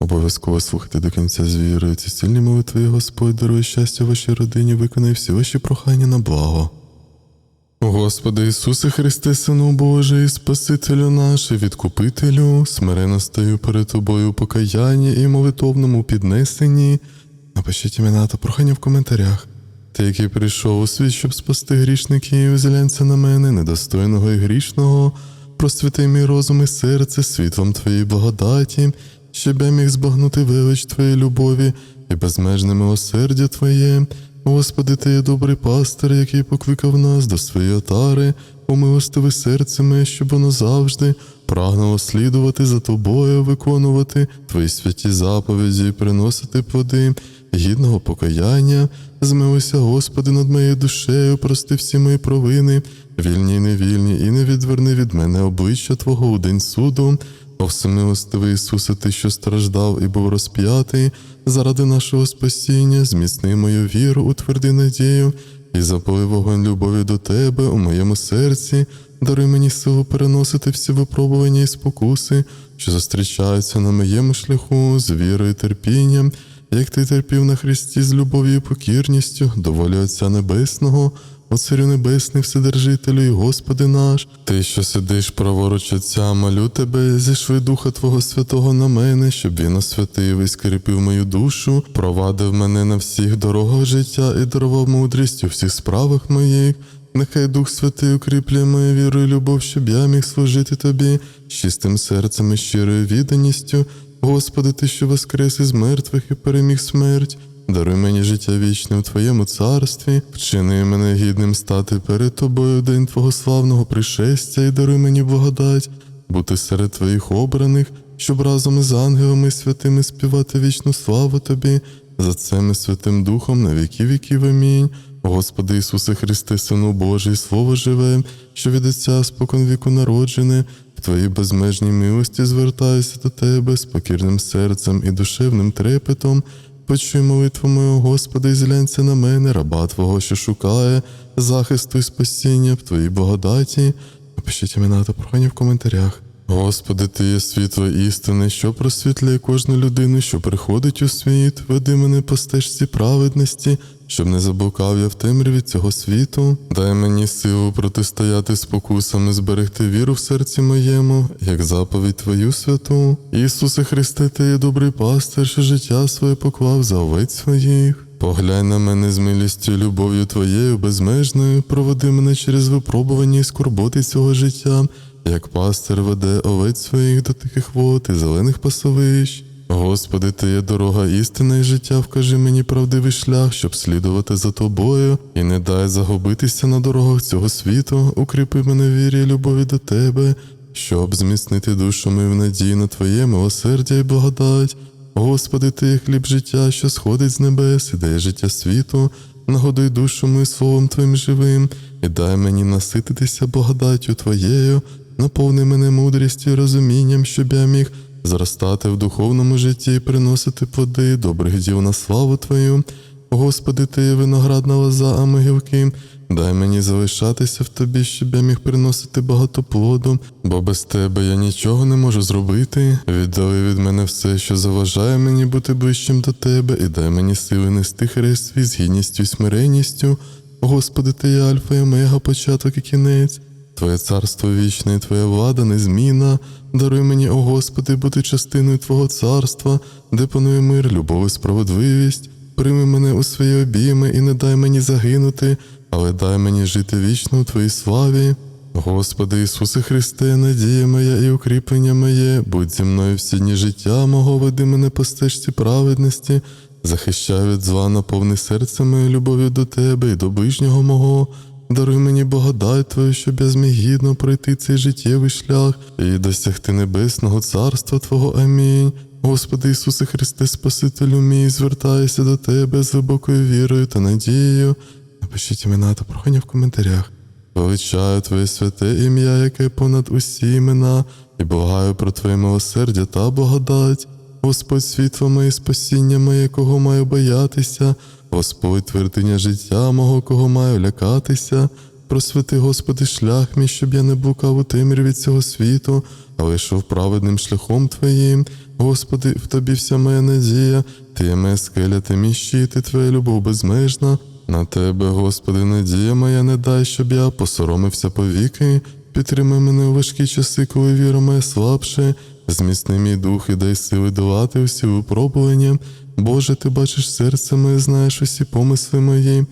Обов'язково слухайте до кінця з. Ці сильні молитви, Господь дарує щастя вашій родині, виконай всі ваші прохання на благо. Господи Ісусе Христе, Сину Божий, Спасителю наш, і відкупителю, смиренно стою перед Тобою у покаянні і молитовному піднесенні. Напишіть імена та прохання в коментарях. Ти, який прийшов у світ, щоб спасти грішників, зглянься на мене, недостойного і грішного, просвіти мій розум і серце світлом Твоєї благодаті, щоб я міг збагнути велич Твоєї любові і безмежне милосердя Твоє. Господи, Ти є добрий пастир, який покликав нас до своєї отари, умилостиви серце щоб воно завжди прагнуло слідувати за Тобою, виконувати Твої святі заповіді і приносити плоди гідного покаяння. Змилуйся, Господи, над моєю душею, прости всі мої провини, вільні й невільні, і не відверни від мене обличчя Твого у день суду. О всемилостивий Ісусе, Ти, що страждав і був розп'ятий, заради нашого спасіння, зміцни мою віру, утверди надію і запали вогонь любові до Тебе у моєму серці, даруй мені силу переносити всі випробування і спокуси, що зустрічаються на моєму шляху з вірою і терпінням, як ти терпів на Христі з любов'ю і покірністю, до волі Отця Небесного. О Царю Небесний, Вседержителю і Господи наш, Ти, що сидиш праворуч Отця, молю тебе, зішви Духа Твого Святого на мене, щоб він освятив і скріпив мою душу, провадив мене на всіх дорогах життя і дарував мудрість у всіх справах моїх. Нехай Дух Святий укріплює мою віру і любов, щоб я міг служити тобі з чистим серцем і щирою відданістю. Господи, Ти, що воскрес із мертвих і переміг смерть. Даруй мені життя вічне у Твоєму царстві, вчини мене гідним стати перед Тобою в день Твого славного пришестя і даруй мені благодать, бути серед Твоїх обраних, щоб разом із ангелами святими співати вічну славу Тобі, за цим і Святим Духом на віки віків. Амінь. Господи Ісусе Христе, Сину Божий, Слово живе, що від Отця спокон віку народжене, в Твоїй безмежній милості звертаюся до Тебе з покірним серцем і душевним трепетом. Почуй молитву мою, Господи, і зглянься на мене, раба Твого, що шукає захисту і спасіння в Твоїй благодаті. Напишіть імена та прохання в коментарях. Господи, Ти є світло істини, що просвітлює кожну людину, що приходить у світ, веди мене по стежці праведності, щоб не заблукав я в темряві цього світу. Дай мені силу протистояти спокусам і зберегти віру в серці моєму, як заповідь Твою святу. Ісусе Христе, Ти є добрий пастир, що життя своє поклав за овець своїх. Поглянь на мене з милістю, любов'ю Твоєю безмежною, проведи мене через випробування і скорботи цього життя, як пастир веде овець своїх до тихих вод і зелених пасовищ. Господи, Ти є дорога істина і життя, вкажи мені правдивий шлях, щоб слідувати за тобою, і не дай загубитися на дорогах цього світу, укріпи мене в вірі і любові до Тебе, щоб зміцнити душу мою в надії на Твоє милосердя і благодать. Господи, Ти є хліб життя, що сходить з небес, і дає життя світу, нагодуй душу мою словом Твоїм живим, і дай мені насититися благодаттю Твоєю, наповни мене мудрістю і розумінням, щоб я міг зростати в духовному житті і приносити плоди добрих діл на славу Твою. Господи, Ти є виноградна лоза, а ми гілки. Дай мені залишатися в тобі, щоб я міг приносити багато плоду, бо без тебе я нічого не можу зробити. Віддали від мене все, що заважає мені бути ближчим до тебе, і дай мені сили нести хрест свій з гідністю і смиренністю. Господи, Ти є Альфа і Омега, початок і кінець. Твоє царство вічне, і Твоя влада незмінна. Даруй мені, о Господи, бути частиною Твого царства, де панує мир, любов і справедливість. Прийми мене у свої обійми і не дай мені загинути, але дай мені жити вічно у Твоїй славі. Господи Ісусе Христе, надія моя і укріплення моє, будь зі мною всі дні життя мого, веди мене по стежці праведності, захищай від зла, наповни серце моє любов'ю до Тебе і до ближнього мого. Даруй мені благодать Твою, щоб я зміг гідно пройти цей життєвий шлях і досягти небесного царства Твого. Амінь. Господи Ісусе Христе, Спасителю мій, звертаюся до Тебе з глибокою вірою та надією. Напишіть імена та прохання в коментарях. Величаю Твоє святе ім'я, яке понад усі імена, і благаю про Твоє милосердя та благодать. Господь світло моє спасіння моє, кого маю боятися, Господь твердиня життя мого, кого маю лякатися, Просвіти, Господи, шлях мій, щоб я не блукав у темряві цього світу, але йшов праведним шляхом Твоїм. Господи, в Тобі вся моя надія, Ти є моя скеля, ти мій щит, і Твоя любов безмежна. На Тебе, Господи, надія моя, не дай, щоб я посоромився повіки. Підтримай мене у важкі часи, коли віра моя слабше. Зміцни мій дух і дай сили долати усі випробування. Боже, ти бачиш серце моє, знаєш усі помисли мої.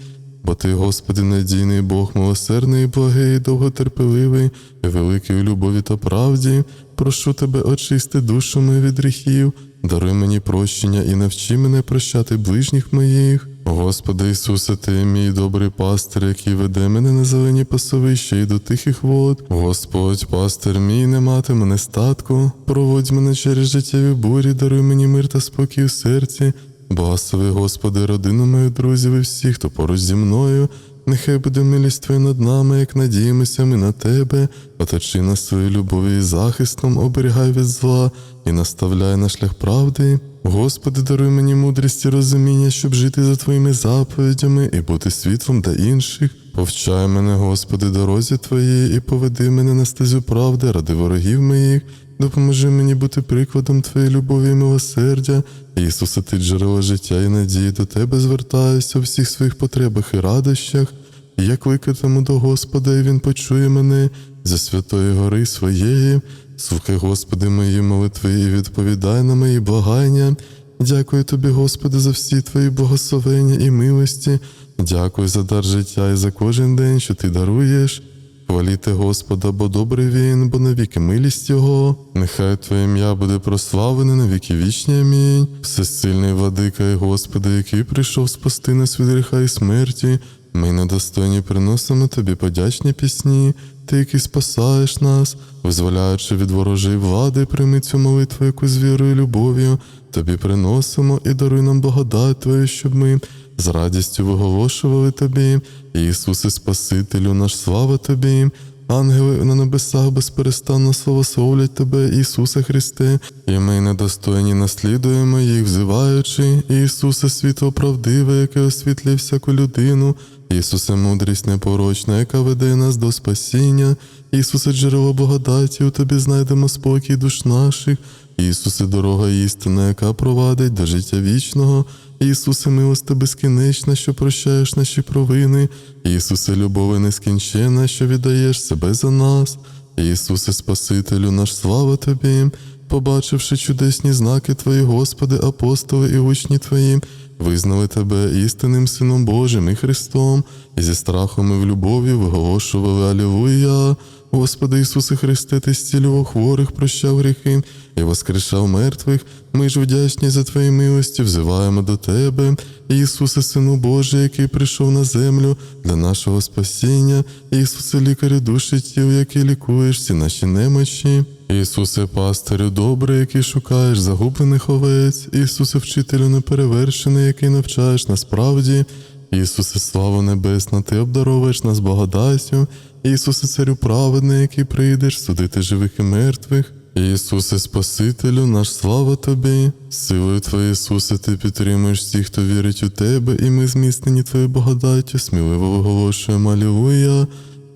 Бо ти, Господи, надійний Бог, милосердний, благий, довготерпеливий, великий у любові та правді. Прошу тебе, очисти душу мою від гріхів, даруй мені прощення і навчи мене прощати ближніх моїх. Господи Ісусе, ти мій добрий пастир, який веде мене на зелені пасовища і до тихих вод. Господь, пастир мій, не мати мене статку, Проводь мене через життєві бурі, даруй мені мир та спокій у серці. Благослови, Господи, родину мою, друзів і всіх, хто поруч зі мною. Нехай буде милість Твоя над нами, як надіємося ми на Тебе, оточи нас своєю любов'ю і захистом, оберігай від зла і наставляй на шлях правди. Господи, даруй мені мудрість і розуміння, щоб жити за Твоїми заповідями і бути світлом для інших. Повчай мене, Господи, дорозі Твоєї, і поведи мене на стезю правди ради ворогів моїх. Допоможи мені бути прикладом Твоєї любові і милосердя. Ісусе, ти джерело життя і надії до Тебе звертаюся у всіх своїх потребах і радощах. І Я кликатиму до Господа, і Він почує мене зі святої гори своєї. Слухай, Господи, мої молитви і відповідай на мої благання. Дякую тобі, Господи, за всі твої благословення і милості. Дякую за дар життя і за кожен день, що ти даруєш. Хваліте Господа, бо добрий він, бо навіки милість Його. Нехай Твоє ім'я буде прославлене на віки вічні. Амінь. Всесильний владика і Господи, який прийшов спасти нас від гріха і смерті. Ми недостойні приносимо тобі подячні пісні, ти, який спасаєш нас, визволяючи від ворожої влади, прийми цю молитву, яку з вірою і любов'ю тобі приносимо і даруй нам благодать Твою, щоб ми з радістю виголошували Тобі, Ісусе Спасителю, наш слава Тобі. Ангели на небесах безперестанно славословлять Тебе, Ісусе Христе, і ми недостойні наслідуємо їх, взиваючи, Ісусе, світло правдиве, яке освітлює всяку людину, Ісусе, мудрість непорочна, яка веде нас до спасіння, Ісусе, джерело благодаті, у Тобі знайдемо спокій душ наших, Ісусе, дорога істина, яка провадить до життя вічного. Ісусе, милости безкінечна, що прощаєш наші провини, Ісусе, любови нескінчена, що віддаєш себе за нас, Ісусе, Спасителю, наш слава Тобі, побачивши чудесні знаки Твої, Господи, апостоли і учні Твої, визнали Тебе істинним Сином Божим і Христом, і зі страхом і в любові виголошували Алілуя. Господи Ісусе Христе, Ти зцілював хворих, прощав гріхи і воскрешав мертвих. Ми ж вдячні за Твої милості, взиваємо до Тебе, Ісусе, Сину Божий, який прийшов на землю для нашого спасіння, Ісусе, лікарю душі тіл, який лікуєш всі наші немочі. Ісусе, пастирю добрий, який шукаєш загублених овець, Ісусе, вчителю неперевершений, який навчаєш нас правді. Ісусе, слава небесна, Ти обдаровуєш нас благодаттю, Ісусе, царю праведний, який прийдеш судити живих і мертвих. Ісусе, Спасителю, наш слава Тобі, силою Твоєї, Ісусе, Ти підтримуєш всіх, хто вірить у Тебе, і ми зміцнені Твоєю благодаттю, сміливо виголошуємо Алілуя.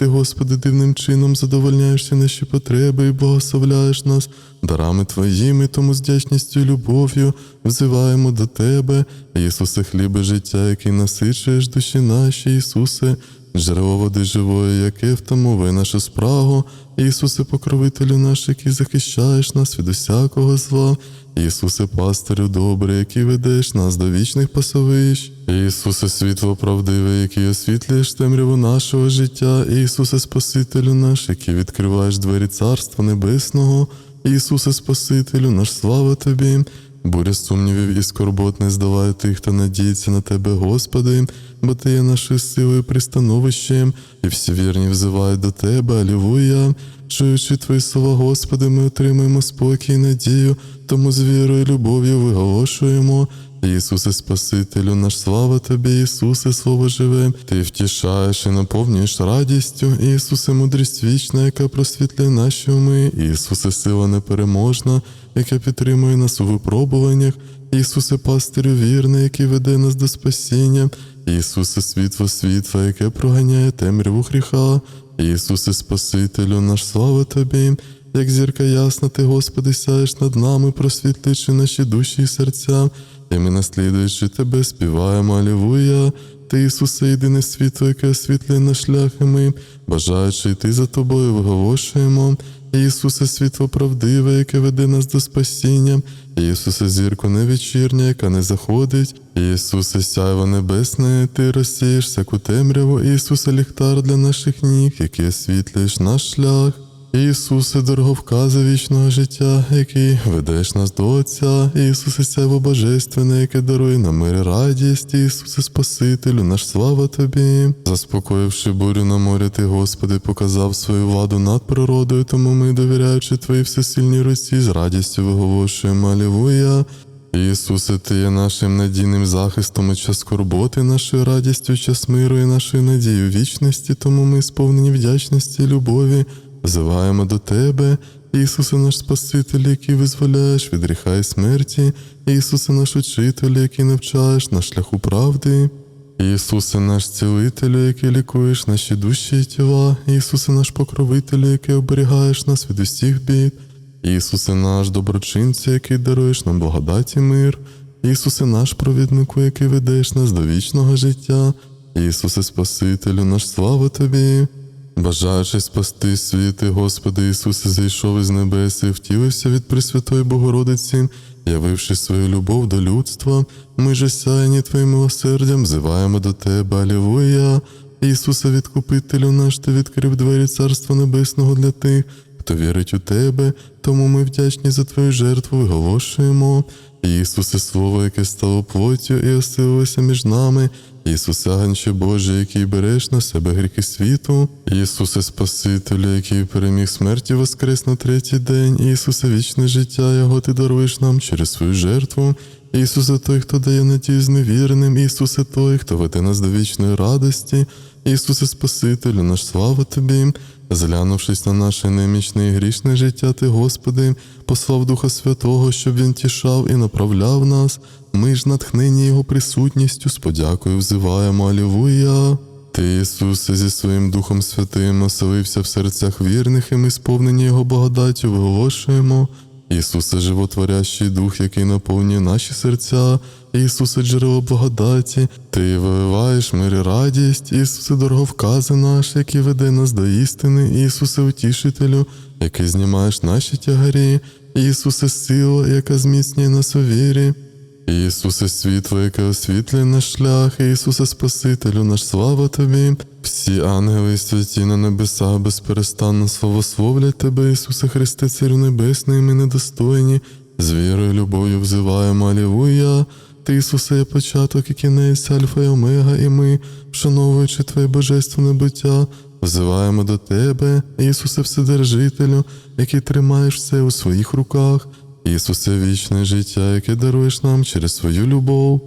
Ти, Господи, дивним чином задовольняєш всі наші потреби і благословляєш нас дарами Твоїми, тому з вдячністю і любов'ю взиваємо до Тебе, Ісусе, хлібе життя, який насичуєш душі наші, Ісусе, джерело води живої, яке втамовує нашу спрагу, Ісусе, покровителю наш, який захищаєш нас від усякого зла, Ісусе, пастирю добрий, який ведеш нас до вічних пасовищ, Ісусе, світло правдиве, який освітлюєш темряву нашого життя, Ісусе, Спасителю наш, який відкриваєш двері Царства Небесного, Ісусе, Спасителю, наш слава Тобі. Буря сумнівів і скорбот не здаває тих, хто надіється на Тебе, Господи, бо Ти є нашою силою пристановищем, і всі вірні взивають до Тебе, Алілуя. Чуючи Твої слова, Господи, ми отримуємо спокій і надію, тому з вірою і любов'ю виголошуємо. Ісусе Спасителю, наш слава Тобі, Ісусе, Слово живе, Ти втішаєш і наповнюєш радістю, Ісусе, мудрість вічна, яка просвітлює наші уми, Ісусе, сила непереможна, яке підтримує нас у випробуваннях, Ісусе, пастирю вірний, який веде нас до спасіння, Ісусе, світло світла, яке проганяє темряву гріха, Ісусе, Спасителю, наш слава Тобі, як зірка ясна, Ти, Господи, сяєш над нами, просвітливши наші душі і серця, і ми, наслідуючи Тебе, співаємо Алілуя. Ти, Ісусе, єдине світло, яке освітлює наш шлях, і ми, бажаючи йти за тобою, виголошуємо. Ісусе, світло правдиве, яке веде нас до спасіння, Ісусе, зірко невечірня, яка не заходить, Ісусе, сяйво небесне, Ти розсієш всяку темряву, Ісусе, ліхтар для наших ніг, який освітлюєш наш шлях. Ісусе, дороговкази вічного життя, який ведеш нас до Отця, Ісусе, сяйво божественне, яке дарує нам мир і радість, Ісусе, Спасителю, наш слава Тобі. Заспокоївши бурю на морі, Ти, Господи, показав свою владу над природою, тому ми, довіряючи Твоїй всесильній руці, з радістю виголошуємо Алілуя. Ісусе, Ти є нашим надійним захистом у час скорботи, нашою радістю, час миру і нашою надією вічності, тому ми сповнені вдячності і любові. Взиваємо до Тебе, Ісусе, наш Спаситель, який визволяєш від гріха і смерті, Ісусе, наш учитель, який навчаєш на шляху правди. Ісусе, наш цілителю, який лікуєш наші душі і тіла, Ісусе, наш покровителю, який оберігаєш нас від усіх бід, Ісусе, наш доброчинця, який даруєш нам благодать і мир, Ісусе, наш провіднику, який ведеш нас до вічного життя, Ісусе, Спасителю, наш слава Тобі. Бажаючи спасти світ, Ти, Господи Ісусе, зійшов із небес і втілився від Пресвятої Богородиці, явивши свою любов до людства, ми же сяяні Твоїм милосердям, взиваємо до Тебе, Алілуя. Ісусе, відкупителю наш, Ти відкрив двері Царства Небесного для тих, хто вірить у Тебе, тому ми вдячні за Твою жертву виголошуємо. Ісусе, Слово, яке стало плоттю і оселилося між нами, Ісусе, Ганче Боже, який береш на себе гріхи світу, Ісусе, Спасителю, який переміг смерті воскрес на третій день, Ісусе, вічне життя, Його Ти даруєш нам через свою жертву. Ісусе, той, хто дає надію з невірним, Ісусе, той, хто веде нас до вічної радості, Ісусе, Спасителю, наш слава Тобі. Зглянувшись на наше немічне і грішне життя, Ти, Господи, послав Духа Святого, щоб Він тішав і направляв нас. Ми ж натхнені Його присутністю, з подякою взиваємо Алілуя. Ти, Ісусе, зі своїм Духом Святим оселився в серцях вірних, і ми сповнені Його благодаттю виголошуємо. Ісусе, животворящий дух, який наповнює наші серця, Ісусе, джерело благодаті, Ти вививаєш мир і радість, Ісусе, дороговкази наш, який веде нас до істини, Ісусе, утішителю, який знімаєш наші тягарі, Ісусе, сила, яка зміцнює нас у вірі. Ісусе, світло, яке освітлює наш шлях, Ісусе, Спасителю, наш слава Тобі. Всі ангели і святі на небесах безперестанно славословлять Тебе, Ісусе Христе, Царю Небесний, ми недостойні. З вірою, любов'ю взиваємо Алілуя. Ти, Ісусе, є початок і кінець, Альфа і Омега, і ми, вшановуючи Твоє божественне буття, взиваємо до Тебе, Ісусе Вседержителю, який тримаєш все у своїх руках. Ісусе, вічне життя, яке даруєш нам через свою любов.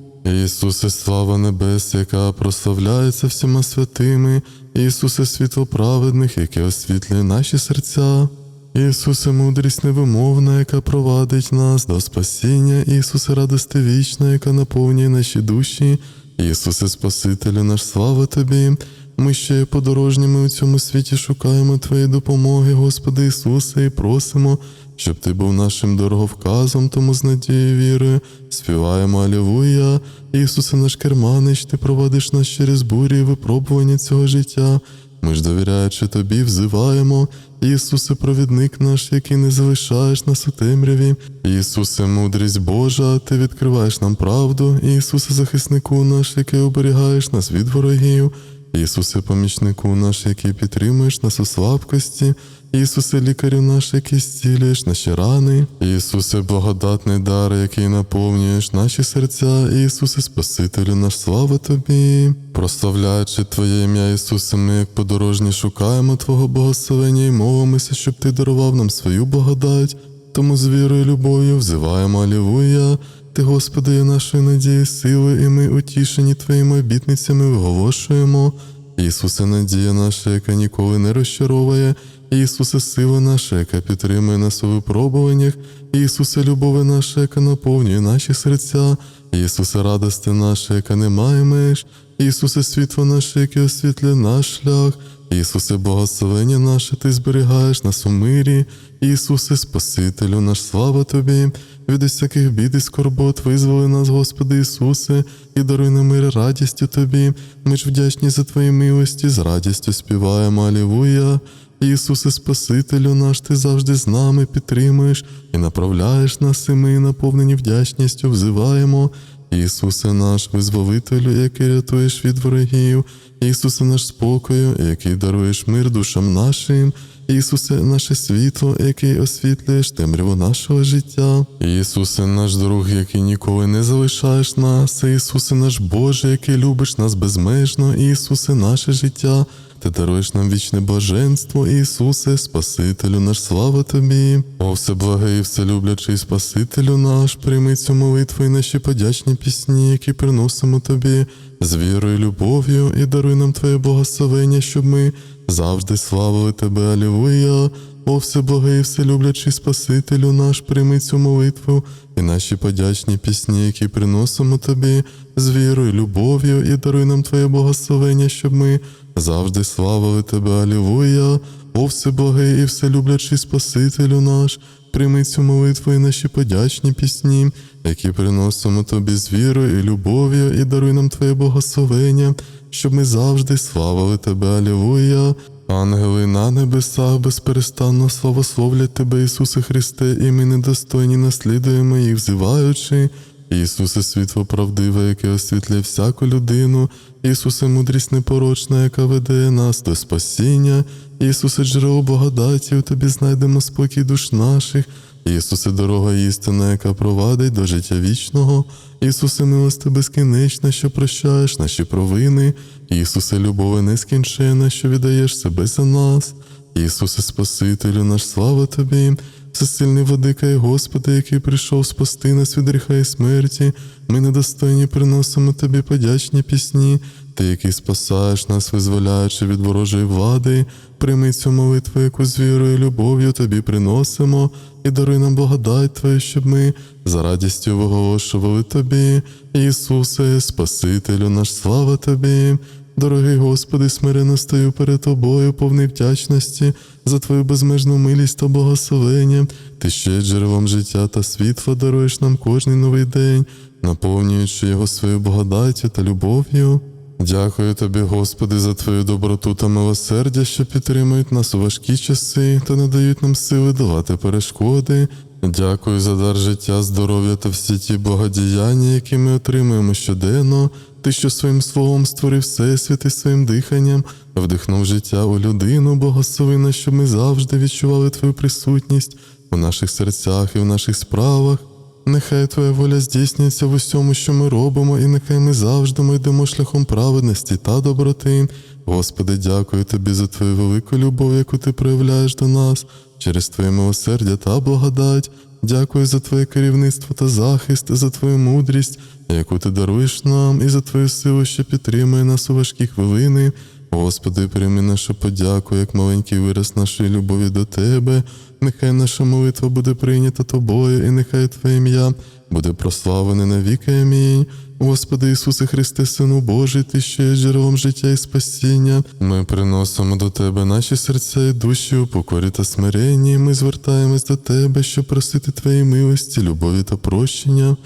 Ісусе, слава небес, яка прославляється всіма святими, Ісусе, світло праведних, яке освітлює наші серця. Ісусе, мудрість невимовна, яка провадить нас до спасіння, Ісусе, радости вічна, яка наповнює наші душі, Ісусе, Спасителю, наш слава Тобі. Ми ще подорожніми у цьому світі шукаємо Твоєї допомоги, Господи Ісусе, і просимо, щоб Ти був нашим дороговказом, тому з надією і вірою співаємо Алілуя. Ісусе, наш керманич, Ти проводиш нас через бурі і випробування цього життя. Ми ж довіряючи тобі, взиваємо, Ісусе, провідник наш, який не залишаєш нас у темряві. Ісусе, мудрість Божа, Ти відкриваєш нам правду, Ісусе, захиснику наш, який оберігаєш нас від ворогів. Ісусе, помічнику наш, який підтримуєш нас у слабкості, Ісусе, лікарю наш, який зцілюєш наші рани, Ісусе, благодатний дар, який наповнюєш наші серця, Ісусе, Спасителю наш, слава Тобі. Прославляючи Твоє ім'я, Ісусе, ми, як подорожні, шукаємо Твого благословення і молимося, щоб Ти дарував нам свою благодать. Тому з вірою і любов'ю взиваємо Алілуя. Ти, Господи, є нашою надією, сили, і ми, утішені Твоїми обітницями, виголошуємо. Ісусе, надія наша, яка ніколи не розчаровує, Ісусе, сила наша, яка підтримує нас у випробуваннях, Ісусе, любове наша, яка наповнює наші серця, Ісусе, радости наша, яка не має меж, Ісусе, світло наше, яке освітлює наш шлях, Ісусе, благословення наше, Ти зберігаєш нас у мирі, Ісусе, Спасителю наш, слава Тобі, від усяких бід і скорбот визволи нас, Господи Ісусе, і даруй нам мир радістю Тобі. Ми ж вдячні за Твої милості, з радістю співаємо. Алілуя. Ісусе, Спасителю наш, Ти завжди з нами підтримуєш і направляєш нас, і ми, наповнені вдячністю, взиваємо. Ісусе наш визволителю, який рятуєш від ворогів, Ісусе наш спокою, який даруєш мир душам нашим, Ісусе, наше світло, який освітлюєш темряву нашого життя, Ісусе, наш друг, який ніколи не залишаєш нас, Ісусе, наш Боже, який любиш нас безмежно, Ісусе, наше життя. Ти даруєш нам вічне блаженство, Ісусе, Спасителю наш, слава Тобі. О, всеблагий, вселюблячий Спасителю наш, прийми цю молитву і наші подячні пісні, які приносимо Тобі з вірою, любов'ю, і даруй нам Твоє благословення, щоб ми завжди славили Тебе, Алілуя. О, всеблагий, вселюблячий Спасителю наш, прийми цю молитву і наші подячні пісні, які приносимо Тобі з вірою, любов'ю, і даруй нам Твоє благословення, щоб ми завжди славили Тебе, Алілуя. О, всеблагий і вселюблячий Спасителю наш, прийми цю молитву і наші подячні пісні, які приносимо Тобі з вірою і любов'ю, і даруй нам Твоє благословення, щоб ми завжди славили Тебе, Алілуя. Ангели на небесах безперестанно славословлять Тебе, Ісусе Христе, і ми недостойні наслідуємо їх, взиваючи. Ісусе, світло правдиве, яке освітлює всяку людину, Ісусе, мудрість непорочна, яка веде нас до спасіння, Ісусе, джерело благодаті, у Тобі знайдемо спокій душ наших, Ісусе, дорога істина, яка провадить до життя вічного, Ісусе, милости безкінечна, що прощаєш наші провини, Ісусе, любове нескінчена, що віддаєш себе за нас, Ісусе, Спасителю, наш слава Тобі. Всесильний владика і Господи, який прийшов спасти нас від гріха і смерті, ми недостойні приносимо Тобі подячні пісні, Ти, який спасаєш нас, визволяючи від ворожої влади, прийми цю молитву, яку з вірою і любов'ю Тобі приносимо, і даруй нам благодать Твою, щоб ми за радістю виголошували Тобі, Ісусе, Спасителю наш, слава Тобі. Дорогий Господи, смиренно стою перед Тобою, повний вдячності за Твою безмежну милість та благословення. Ти ще джерелом життя та світла даруєш нам кожний новий день, наповнюючи його своєю благодаттю та любов'ю. Дякую тобі, Господи, за Твою доброту та милосердя, що підтримують нас у важкі часи та не дають нам сили долати перешкоди. Дякую за дар життя, здоров'я та всі ті благодіяння, які ми отримуємо щоденно. Ти, що своїм словом створив всесвіт і своїм диханням, вдихнув життя у людину, благослови нас, щоб ми завжди відчували Твою присутність у наших серцях і в наших справах. Нехай Твоя воля здійснюється в усьому, що ми робимо, і нехай ми завжди ми йдемо шляхом праведності та доброти. Господи, дякую Тобі за Твою велику любов, яку Ти проявляєш до нас через Твоє милосердя та благодать. Дякую за Твоє керівництво та захист, за Твою мудрість, яку ти даруєш нам, і за Твою силу, що підтримує нас у важкі хвилини. Господи, прийми нашу подяку, як маленький вираз нашої любові до Тебе. Нехай наша молитва буде прийнята Тобою, і нехай Твоє ім'я буде прославлене навіки. Амінь. Господи Ісусе Христе, Сину Божий, Ти що є джерелом життя і спасіння. Ми приносимо до Тебе наші серця і душі у покорі та смиренні. Ми звертаємось до Тебе, щоб просити Твоєї милості, любові та прощення.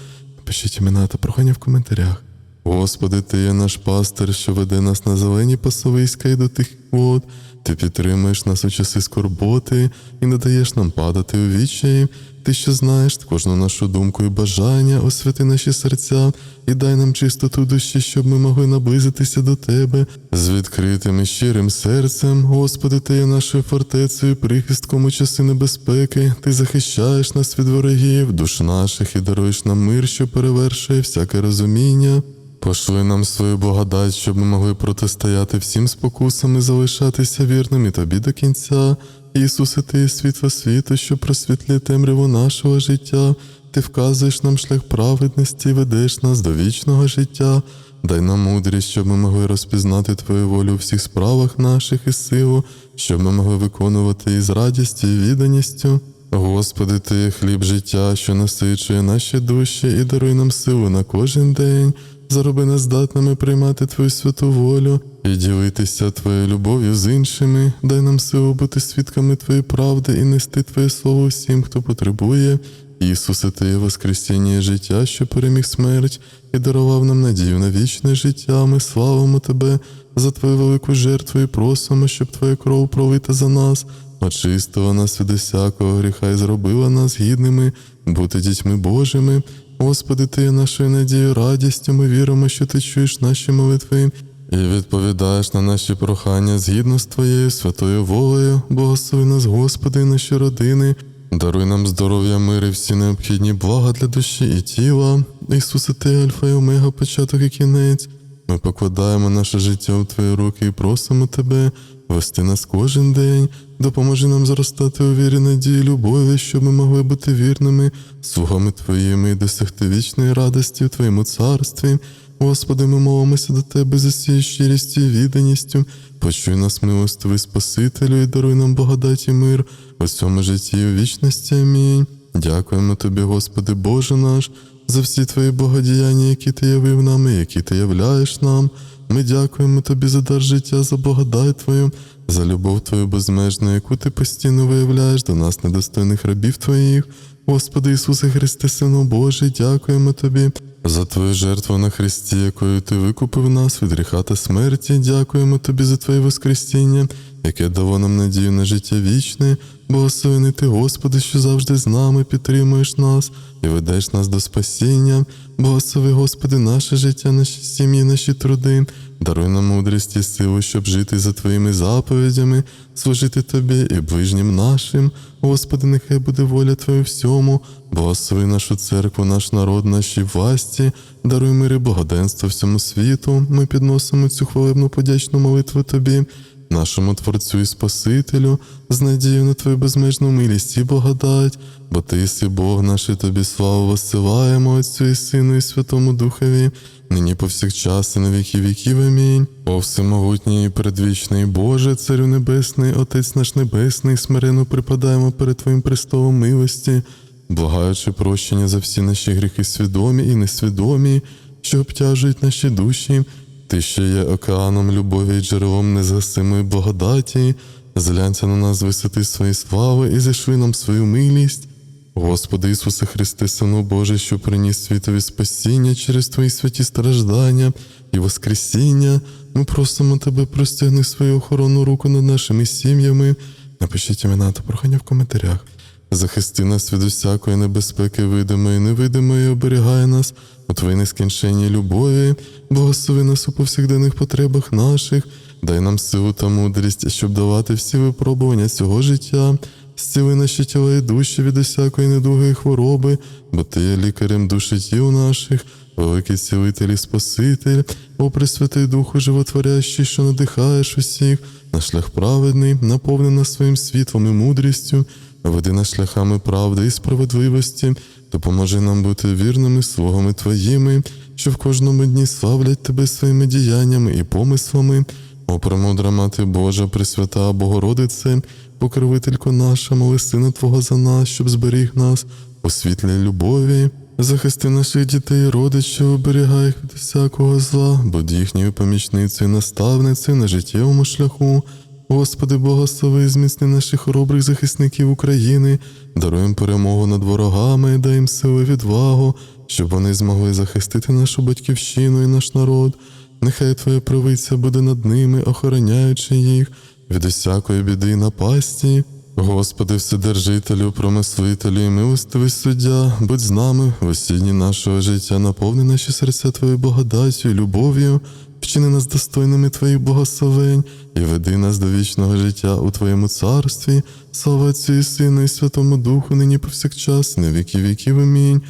Пишіть імена та прохання в коментарях. Господи, Ти є наш пастир, що веде нас на зелені пасовиська і до тих вод. Ти підтримуєш нас у часи скорботи і не даєш нам падати у відчаї. Ти що знаєш кожну нашу думку і бажання, освяти наші серця і дай нам чистоту душі, щоб ми могли наблизитися до Тебе з відкритим і щирим серцем. Господи, Ти є нашою фортецею, прихистком у часи небезпеки. Ти захищаєш нас від ворогів, душ наших і даруєш нам мир, що перевершує всяке розуміння. Пошли нам свою благодать, щоб ми могли протистояти всім спокусам і залишатися вірними тобі до кінця. Ісусе, ти є світло світу, що просвітлює темряву нашого життя. Ти вказуєш нам шлях праведності ведеш нас до вічного життя. Дай нам мудрість, щоб ми могли розпізнати Твою волю у всіх справах наших і силу, щоб ми могли виконувати її з радістю і відданістю. Господи, Ти хліб життя, що насичує наші душі і даруй нам силу на кожен день. Зароби нас здатними приймати Твою святу волю і ділитися Твоєю любов'ю з іншими. Дай нам силу бути свідками Твоєї правди і нести Твоє слово всім, хто потребує. Ісусе, Ти Воскресіння і життя, що переміг смерть, і дарував нам надію на вічне життя. Ми славимо Тебе за Твою велику жертву і просимо, щоб Твоя кров пролита за нас, очистила нас від усякого гріха і зробила нас гідними бути дітьми Божими. Господи, Ти є нашою надією, радістю. Ми віримо, що Ти чуєш наші молитви і відповідаєш на наші прохання згідно з Твоєю святою волею. Благослови нас, Господи, і наші родини. Даруй нам здоров'я, мир і всі необхідні блага для душі і тіла. Ісусе, Ти Альфа і Омега, початок і кінець. Ми покладаємо наше життя у Твої руки і просимо Тебе вести нас кожен день, допоможи нам зростати у вірі, надії, любові, щоб ми могли бути вірними, слугами Твоїми і досягти вічної радості в Твоєму царстві. Господи, ми молимося до Тебе за всією щирістю і відданістю. Почуй нас, милостивий Спасителю, і даруй нам благодать мир у цьому житті і у вічності. Амінь. Дякуємо Тобі, Господи, Боже наш, за всі Твої благодіяння, які Ти явив нам і які Ти являєш нам. Ми дякуємо Тобі за дар життя, за благодать Твою, за любов Твою безмежну, яку Ти постійно виявляєш до нас, недостойних рабів Твоїх. Господи Ісусе Христе, Сину Божий, дякуємо Тобі за Твою жертву на Христі, якою Ти викупив нас від гріха та смерті. Дякуємо Тобі за Твоє Воскресіння, яке дало нам надію на життя вічне. Благословений Ти, Господи, що завжди з нами підтримуєш нас і ведеш нас до спасіння. Благослови, Господи, наше життя, наші сім'ї, наші труди. Даруй нам мудрість і силу, щоб жити за Твоїми заповідями, служити Тобі і ближнім нашим. Господи, нехай буде воля Твоя всьому. Благослови нашу церкву, наш народ, наші власті, даруй мир і благоденство всьому світу. Ми підносимо цю хвалебну подячну молитву Тобі, нашому Творцю і Спасителю, з надією на Твою безмежну милість і благодать, бо Ти єси Бог наш, і Тобі славу воссилаємо Отцю і Сину, і Святому Духові, нині повсякчас і на віки віків. Амінь. О всемогутній і предвічний Боже, Царю Небесний, Отець наш Небесний, смиренно припадаємо перед Твоїм престолом милості, благаючи прощення за всі наші гріхи свідомі і несвідомі, що обтяжують наші душі. Ти ще є океаном любові і джерелом незгасимої благодаті, зглянься на нас висоти своєї слави і зішли нам свою милість. Господи Ісусе Христе, Сину Божий, що приніс світові спасіння через Твої святі страждання і Воскресіння, ми просимо Тебе, простягни свою охоронну руку над нашими сім'ями. Напишіть імена та прохання в коментарях. Захисти нас від усякої небезпеки, видимої невидимої, оберігай нас у Твоїй нескінченній любові, благослови нас у повсякденних потребах наших, дай нам силу та мудрість, щоб давати всі випробування цього життя, зціли наші тіла і душі від усякої недуги і хвороби, бо Ти є лікарем душі тіл наших, великий цілитель і Спаситель, о Пресвятий Духу животворящий, що надихаєш усіх, на шлях праведний, наповни нас своїм світлом і мудрістю. Веди нас шляхами правди і справедливості, допоможи нам бути вірними слугами Твоїми, що в кожному дні славлять Тебе своїми діяннями і помислами. О, премудра Мати Божа, Пресвята Богородице, покровителько наша, моли Сина Твого за нас, щоб зберіг нас у світлі любові. Захисти наших дітей і родичів, оберігай їх від всякого зла, будь їхньою помічницею, наставницею на життєвому шляху. Господи, благослови і зміцни наших хоробрих захисників України, даруй перемогу над ворогами дай їм сили відвагу, щоб вони змогли захистити нашу батьківщину і наш народ. Нехай Твоя правиця буде над ними, охороняючи їх від усякої біди і напасті. Господи, Вседержителю, промислителю і милостивий суддя, будь з нами в усі дні нашого життя, наповни наші серця Твоєю благодаттю і любов'ю, вчини нас достойними Твоїх благословень і веди нас до вічного життя у Твоєму царстві, слава Отцю і Сину, і Святому Духу, нині повсякчас, на віки віків. Амінь.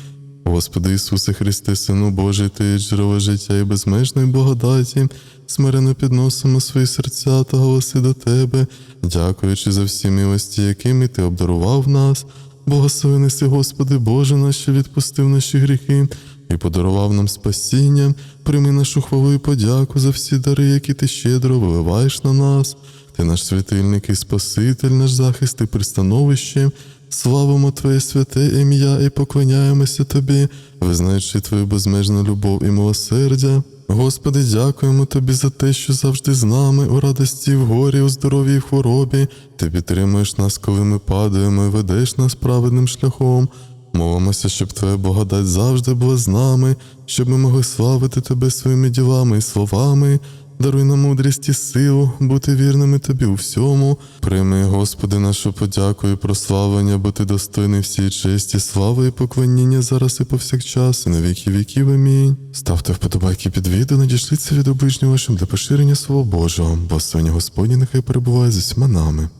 Господи Ісусе Христе, Сину Божий, Ти джерело життя і безмежної благодаті, смирено підносимо свої серця та голоси до Тебе, дякуючи за всі милості, якими Ти обдарував нас. Благослови неси, Господи Боже наш, що відпустив наші гріхи, і подарував нам спасіння. Прийми нашу хвалу і подяку за всі дари, які ти щедро виливаєш на нас. Ти наш святильник і Спаситель, наш захист і пристановище. Славимо Твоє святе ім'я і поклоняємося Тобі, визнаючи Твою безмежну любов і милосердя. Господи, дякуємо Тобі за те, що завжди з нами у радості, в горі, у здоров'ї і в хворобі. Ти підтримуєш нас, коли ми падаємо, і ведеш нас праведним шляхом. Молимося, щоб Твоя благодать завжди була з нами, щоб ми могли славити Тебе своїми ділами і словами. Даруй нам мудрість і силу, бути вірними Тобі у всьому. Прийми, Господи, нашу подяку і прославлення, бо Ти достойний всієї честі, слави і поклоніння зараз і повсякчас, і на віки віків. Амінь. Ставте вподобайки під відео, надішліться від оближнього вашим для поширення Слова Божого, бо Господні нехай перебуває з усіма нами.